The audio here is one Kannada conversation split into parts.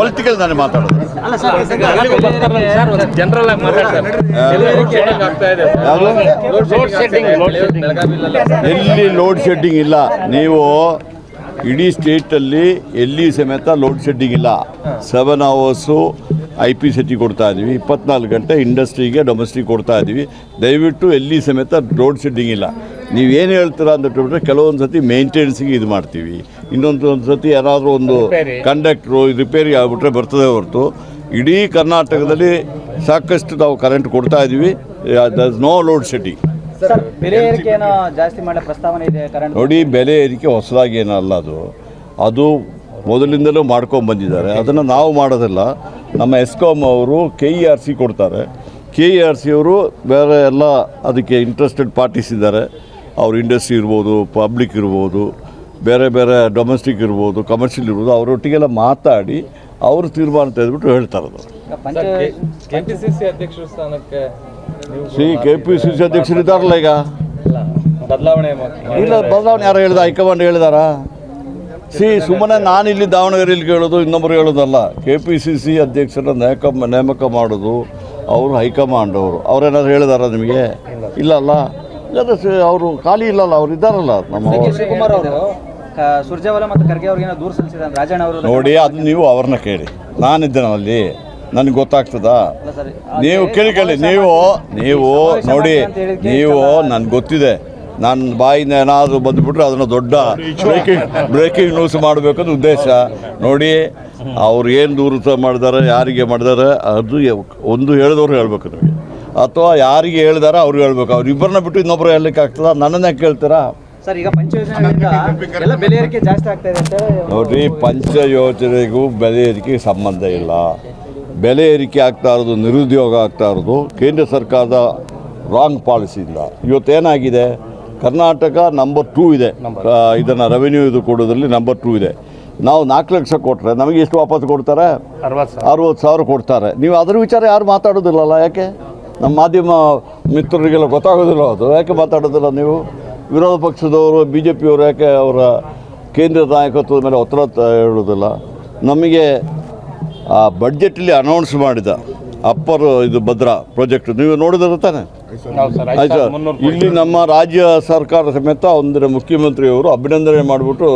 ಪೊಲಿಟಿಕಲ್ ನಾನು ಮಾತಾಡೋದು. ಅಲ್ಲ ಸರ್ ಸರ್ ಜನರಲ್ ಆಗಿ ಮಾತಾಡ್ತಾರೆ. ಆಗ್ತಾ ಇದೆ. ಯಾವುದು? ಲೋಡ್ ಶೆಡ್ಡಿಂಗ್ ಲೋಡ್ ಶೆಡ್ಡಿಂಗ್ ಎಲ್ಲಿ ಲೋಡ್ ಶೆಡ್ಡಿಂಗ್ ಇಲ್ಲ? ನೀವು ಇಡೀ ಸ್ಟೇಟಲ್ಲಿ ಎಲ್ಲಿ ಸಮೇತ ಲೋಡ್ ಶೆಡ್ಡಿಂಗ್ ಇಲ್ಲ. Seven hours I P C T ಕೊಡ್ತಾ ಇದ್ದೀವಿ ಇಪ್ಪತ್ನಾಲ್ಕು ಗಂಟೆ ಇಂಡಸ್ಟ್ರಿಗೆ ಡೊಮೆಸ್ಟಿಕ್ ಕೊಡ್ತಾ ಇದ್ದೀವಿ ದಯವಿಟ್ಟು ಎಲ್ಲಿ ಸಮೇತ ಲೋಡ್ ಶೆಡ್ಡಿಂಗ್ ಇಲ್ಲ. ನೀವೇನು ಹೇಳ್ತೀರಾ ಅಂತ ಬಿಟ್ಟರೆ ಕೆಲವೊಂದು ಸತಿ ಮೇಂಟೆನೆನ್ಸಿಗೆ ಇದು ಮಾಡ್ತೀವಿ. ಇನ್ನೊಂದು ಒಂದು ಸತಿ ಏನಾದರೂ ಒಂದು ಕಂಡಕ್ಟ್ರು ರಿಪೇರಿ ಆಗಿಬಿಟ್ರೆ ಬರ್ತದೆ ಹೊರತು. ಇಡೀ ಕರ್ನಾಟಕದಲ್ಲಿ ಸಾಕಷ್ಟು ನಾವು ಕರೆಂಟ್ ಕೊಡ್ತಾ ಇದ್ದೀವಿ ನೋ ಲೋಡ್ ಶೆಡ್ಡಿಂಗ್ ನೋಡಿ ಬೆಲೆ ಏರಿಕೆ ಹೊಸದಾಗಿ ಏನಲ್ಲ ಅದು. ಅದು ಮೊದಲಿಂದಲೂ ಮಾಡ್ಕೊಂಡು ಬಂದಿದ್ದಾರೆ. ಅದನ್ನು ನಾವು ಮಾಡೋದಿಲ್ಲ. ನಮ್ಮ ಎಸ್ಕಾಮ್ ಅವರು ಕೆ ಇ ಆರ್ ಸಿ ಕೊಡ್ತಾರೆ. ಕೆ ಇ ಆರ್ ಸಿ ಅವರು ಬೇರೆ ಎಲ್ಲ ಅದಕ್ಕೆ ಇಂಟ್ರೆಸ್ಟೆಡ್ ಪಾರ್ಟೀಸ್ ಇದ್ದಾರೆ. ಅವ್ರ ಇಂಡಸ್ಟ್ರಿ ಇರ್ಬೋದು ಪಬ್ಲಿಕ್ ಇರ್ಬೋದು ಬೇರೆ ಬೇರೆ ಡೊಮೆಸ್ಟಿಕ್ ಇರ್ಬೋದು ಕಮರ್ಷಿಯಲ್ ಇರ್ಬೋದು ಅವರೊಟ್ಟಿಗೆಲ್ಲ ಮಾತಾಡಿ ಅವರು ತೀರ್ಮಾನ ತೆಗೆದುಬಿಟ್ಟು ಹೇಳ್ತಾರದು ಪಂಚ ಕೆಪಿಸಿಸಿ ಅಧ್ಯಕ್ಷರ ಸ್ಥಾನಕ್ಕೆ ನೀವು C K P C C ಅಧ್ಯಕ್ಷರು ಇದ್ದಾರಲ್ಲ ಈಗ? ಬದಲಾವಣೆ ಇಲ್ಲ ಬದಲಾವಣೆ ಯಾರು ಹೇಳಿದ ಹೈಕಮಾಂಡ್ ಹೇಳಿದಾರಾ? ಸಿ ಸುಮ್ಮನೆ ನಾನು ಇಲ್ಲಿ ದಾವಣಗೆರೆಯಲ್ಲಿ ಕೇಳೋದು ಇನ್ನೊಬ್ಬರು ಹೇಳೋದಲ್ಲ. ಕೆ ಪಿ ಸಿ ಸಿ ಅಧ್ಯಕ್ಷರ ನೇಮಕ ನೇಮಕ ಮಾಡೋದು ಅವರು ಹೈಕಮಾಂಡ್ ಅವರು. ಅವ್ರೇನಾದ್ರು ಹೇಳಿದಾರ ನಿಮಗೆ? ಇಲ್ಲ ಅಲ್ಲ? ಅವರು ಖಾಲಿ ಇಲ್ಲಲ್ಲ ಅವ್ರು ಇದ್ದಾರಲ್ಲ ನಮ್ಮ ಶಿವಕುಮಾರ್ ಅವರು ಸುರ್ಜೇವಾಲ ಮತ್ತು ಖರ್ಗೆ ಅವ್ರಿಗೆ ದೂರ ಸಲ್ಲಿಸಿದ್ದಾರೆ ರಾಜಣ್ಣ ಅವರು ನೋಡಿ ಅದು ನೀವು ಅವ್ರನ್ನ ಕೇಳಿ. ನಾನಿದ್ದೇನೆ ಅಲ್ಲಿ ನನಗೆ ಗೊತ್ತಾಗ್ತದ? ನೀವು ಕೇಳಿ ಕೇಳಿ ನೀವು ನೀವು ನೋಡಿ ನೀವು ನನ್ಗೆ ಗೊತ್ತಿದೆ. ನನ್ನ ಬಾಯಿಂದ ಏನಾದರೂ ಬಂದುಬಿಟ್ರೆ ಅದನ್ನು ದೊಡ್ಡ ಬ್ರೇಕಿಂಗ್ ಬ್ರೇಕಿಂಗ್ ನ್ಯೂಸ್ ಮಾಡಬೇಕಂದ್ರೆ ಉದ್ದೇಶ. ನೋಡಿ ಅವ್ರು ಏನು ದೂರ ಮಾಡಿದ್ದಾರೆ ಯಾರಿಗೆ ಮಾಡಿದ್ದಾರೆ ಅದು ಒಂದು ಹೇಳಿದವ್ರು ಹೇಳಬೇಕು ನಿಮಗೆ. ಅಥವಾ ಯಾರಿಗೆ ಹೇಳಿದಾರೋ ಅವ್ರಿಗೆ ಹೇಳ್ಬೇಕು. ಅವ್ರು ಇಬ್ಬರನ್ನ ಬಿಟ್ಟು ಇನ್ನೊಬ್ರು ಹೇಳಲಿಕ್ಕೆ ಆಗ್ತದ? ನನ್ನನ್ನೇ ಕೇಳ್ತೀರಾ? ಸರ್ ಈಗ ಎಲ್ಲ ಬೆಲೆ ಏರಿಕೆ ಜಾಸ್ತಿ ಆಗ್ತಾ ಇದೆ ನೋಡ್ರಿ ಪಂಚ ಯೋಜನೆಗೂ ಬೆಲೆ ಏರಿಕೆ ಸಂಬಂಧ ಇಲ್ಲ. ಬೆಲೆ ಏರಿಕೆ ಆಗ್ತಾ ಇರೋದು ನಿರುದ್ಯೋಗ ಆಗ್ತಾ ಇರೋದು ಕೇಂದ್ರ ಸರ್ಕಾರದ ರಾಂಗ್ ಪಾಲಿಸಿಯಿಂದ ಇವತ್ತೇನಾಗಿದೆ? ಕರ್ನಾಟಕ ನಂಬರ್ ಟೂ ಇದೆ. ಇದನ್ನು ರೆವೆನ್ಯೂ ಇದು ಕೊಡೋದ್ರಲ್ಲಿ ನಂಬರ್ ಟೂ ಇದೆ. ನಾವು ನಾಲ್ಕು ಲಕ್ಷ ಕೊಟ್ಟರೆ ನಮಗೆ ಎಷ್ಟು ವಾಪಸ್ ಕೊಡ್ತಾರೆ? ಅರವತ್ತು ಸಾವಿರ ಕೊಡ್ತಾರೆ. ನೀವು ಅದರ ವಿಚಾರ ಯಾರು ಮಾತಾಡೋದಿಲ್ಲಲ್ಲ ಯಾಕೆ? ನಮ್ಮ ಮಾಧ್ಯಮ ಮಿತ್ರರಿಗೆಲ್ಲ ಗೊತ್ತಾಗೋದಿಲ್ಲ ಅದು. ಯಾಕೆ ಮಾತಾಡೋದಿಲ್ಲ ನೀವು? ವಿರೋಧ ಪಕ್ಷದವರು ಬಿ ಜೆ ಪಿಯವರು ಯಾಕೆ ಅವರ ಕೇಂದ್ರ ನಾಯಕತ್ವದ ಮೇಲೆ ಒತ್ತಡ ಹೇಳೋದಿಲ್ಲ ನಮಗೆ ಆ ಬಡ್ಜೆಟಲ್ಲಿ ಅನೌನ್ಸ್ ಮಾಡಿದ. ಅಪ್ಪರ್ ಇದು ಭದ್ರಾ ಪ್ರಾಜೆಕ್ಟ್ ನೀವು ನೋಡಿದ್ರೆ ತಾನೆ? ಸರ್ ಇಲ್ಲಿ ನಮ್ಮ ರಾಜ್ಯ ಸರ್ಕಾರ ಸಮೇತ ಅಂದರೆ ಮುಖ್ಯಮಂತ್ರಿಯವರು ಅಭಿನಂದನೆ ಮಾಡಿಬಿಟ್ಟು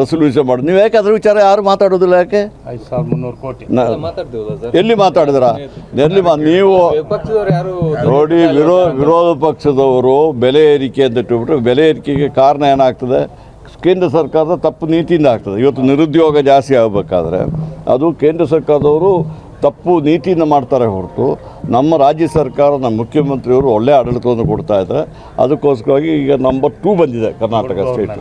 ರೆಸಲ್ಯೂಷನ್ ಮಾಡಿ. ನೀವು ಯಾಕೆ ಅದ್ರ ವಿಚಾರ ಯಾರು ಮಾತಾಡೋದಿಲ್ಲ ಯಾಕೆ? ಎಲ್ಲಿ ಮಾತಾಡಿದ್ರ? ಎಲ್ಲಿ ಮಾ ನೀವು ನೋಡಿ ವಿರೋ ವಿರೋಧ ಪಕ್ಷದವರು ಬೆಲೆ ಏರಿಕೆ ಅಂತ ಇಟ್ಟುಬಿಟ್ಟು ಬೆಲೆ ಏರಿಕೆಗೆ ಕಾರಣ ಏನಾಗ್ತದೆ? ಕೇಂದ್ರ ಸರ್ಕಾರದ ತಪ್ಪು ನೀತಿಯಿಂದ ಆಗ್ತದೆ. ಇವತ್ತು ನಿರುದ್ಯೋಗ ಜಾಸ್ತಿ ಆಗಬೇಕಾದ್ರೆ ಅದು ಕೇಂದ್ರ ಸರ್ಕಾರದವರು ತಪ್ಪು ನೀತಿಯಿಂದ ಮಾಡ್ತಾರೆ ಹೊರತು ನಮ್ಮ ರಾಜ್ಯ ಸರ್ಕಾರ ನಮ್ಮ ಮುಖ್ಯಮಂತ್ರಿಯವರು ಒಳ್ಳೆ ಆಡಳಿತವನ್ನು ಕೊಡ್ತಾ ಇದ್ದಾರೆ. ಅದಕ್ಕೋಸ್ಕರವಾಗಿ ಈಗ ನಂಬರ್ ಟೂ ಬಂದಿದೆ ಕರ್ನಾಟಕ ಸ್ಟೇಟ್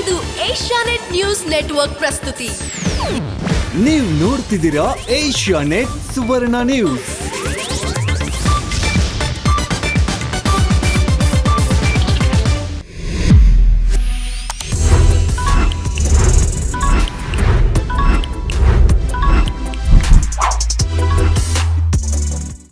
ಇದು ಏಷ್ಯಾನೆಟ್ ನ್ಯೂಸ್ ನೆಟ್ವರ್ಕ್ ಪ್ರಸ್ತುತಿ. ನೀವು ನೋಡ್ತಿದ್ದೀರಾ ಏಷ್ಯಾನೆಟ್ ಸುವರ್ಣ ನ್ಯೂಸ್.